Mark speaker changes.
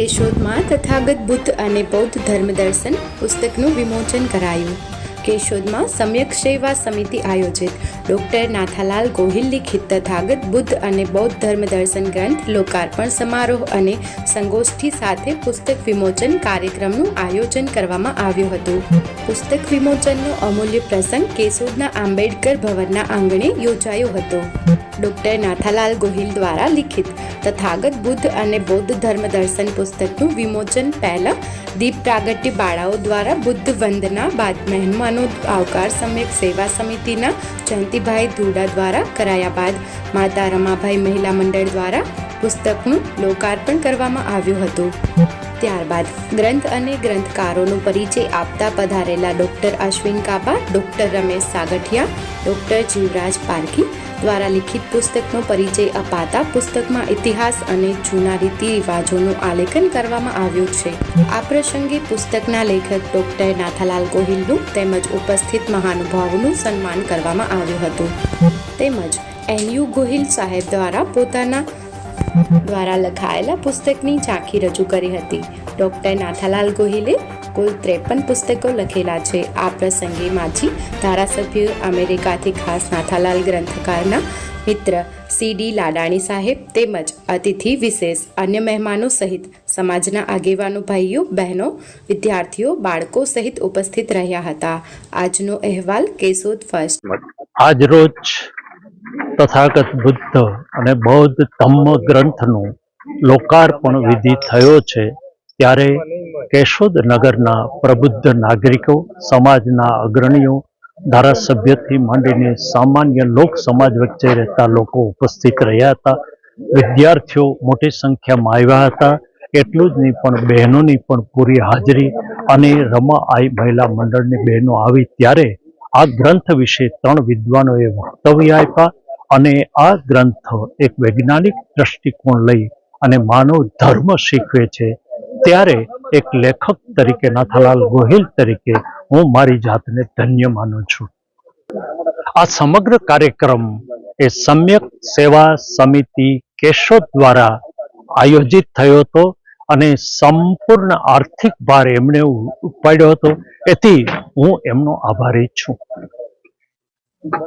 Speaker 1: કેશોદમાં તથાગત બુદ્ધ અને બૌદ્ધ ધર્મ દર્શન પુસ્તકનું વિમોચન કરાયું. કેશોદમાં સમ્યક સેવા સમિતિ આયોજિત. ડોક્ટર નાથાલાલ ગોહિલ લિખિત તથાગત બુદ્ધ અને બૌદ્ધ ધર્મ દર્શન ગ્રંથ લોકાર્પણ સમારોહ અને સંગોષ્ઠી સાથે પુસ્તક વિમોચન કાર્યક્રમનું આયોજન કરવામાં આવ્યું હતું. પુસ્તક વિમોચનનો અમૂલ્ય પ્રસંગ કેશોદના આંબેડકર ભવનના આંગણે યોજાયો હતો. ડોક્ટર નાથાલાલ ગોહિલ દ્વારા લિખિત તથાગત બુદ્ધ અને બૌદ્ધ ધર્મ દર્શન પુસ્તકનું વિમોચન પહેલા દીપ પ્રાગટ્ય બાળાઓ દ્વારા બુદ્ધ વંદના બાદ મહેમાનો આવકાર સમ્યક સેવા સમિતિના જયંતિભાઈ ધુડા દ્વારા કરાયા બાદ માતા રમાભાઈ મહિલા મંડળ દ્વારા પુસ્તકનું લોકાર્પણ કરવામાં આવ્યું હતું. ત્યારબાદ ગ્રંથ અને ગ્રંથકારોનો પરિચય આપતા પધારેલા doctor Ashwin Kapa, doctor Ramesh Sagathiya, doctor Jivraj Parakhi દ્વારા લિખિત પુસ્તકનો પરિચય અપાતા પુસ્તકમાં ઇતિહાસ અને જૂના રીતિ રિવાજોનું આલેખન કરવામાં આવ્યું છે. આ પ્રસંગે પુસ્તકના લેખક ડોક્ટર નાથાલાલ ગોહિલનું તેમજ ઉપસ્થિત મહાનુભાવોનું સન્માન કરવામાં આવ્યું હતું. તેમજ એનયુ ગોહિલ સાહેબ દ્વારા પોતાના દ્વારા લખાયેલા પુસ્તકની ઝાંખી રજૂ કરી હતી. ડૉક્ટર નાથાલાલ ગોહિલે કુલ ત્રેપન પુસ્તકો લખેલા છે. આ પ્રસંગે માજી ધારાસભ્ય અમેરિકાથી ખાસ નાથાલાલ ગ્રંથકારના મિત્ર સી ડી લાડાણી સાહેબ તેમજ અતિથિ વિશેષ અન્ય મહેમાનો સહિત સમાજના આગેવાનો, ભાઈઓ, બહેનો, વિદ્યાર્થીઓ, બાળકો સહિત ઉપસ્થિત રહ્યા હતા. આજનો અહેવાલ કેશોદ ફર્સ્ટ
Speaker 2: આજ રોજ તથાગત બુદ્ધ અને બૌદ્ધ ધમ્મ ગ્રંથનું લોકાર્પણ વિધિ થયો છે, ત્યારે કેશોદ નગરના પ્રબુદ્ધ નાગરિકો, સમાજના અગ્રણીઓ, ધારાસભ્યથી માંડીને સામાન્ય લોક સમાજ વચ્ચે રહેતા લોકો ઉપસ્થિત રહ્યા હતા. વિદ્યાર્થીઓ મોટી સંખ્યામાં આવ્યા હતા. એટલું જ નહીં, પણ બહેનોની પણ પૂરી હાજરી અને રમા આઈ મહિલા મંડળની બહેનો આવી ત્યારે આ ગ્રંથ વિશે ત્રણ વિદ્વાનોએ વક્તવ્ય આપ્યા. અને આ ગ્રંથ એક વૈજ્ઞાનિક દ્રષ્ટિકોણ લઈ અને માનવ ધર્મ શીખવે છે. ત્યારે એક લેખક તરીકે નાથાલાલ ગોહિલ તરીકે હું મારી જાતને ધન્ય માનું છું. આ સમગ્ર કાર્યક્રમ એ સમ્યક સેવા સમિતિ કેશોદ દ્વારા આયોજિત થયો હતો અને સંપૂર્ણ આર્થિક ભાર એમણે ઉપાડ્યો હતો. એથી હું એમનો આભારી છું.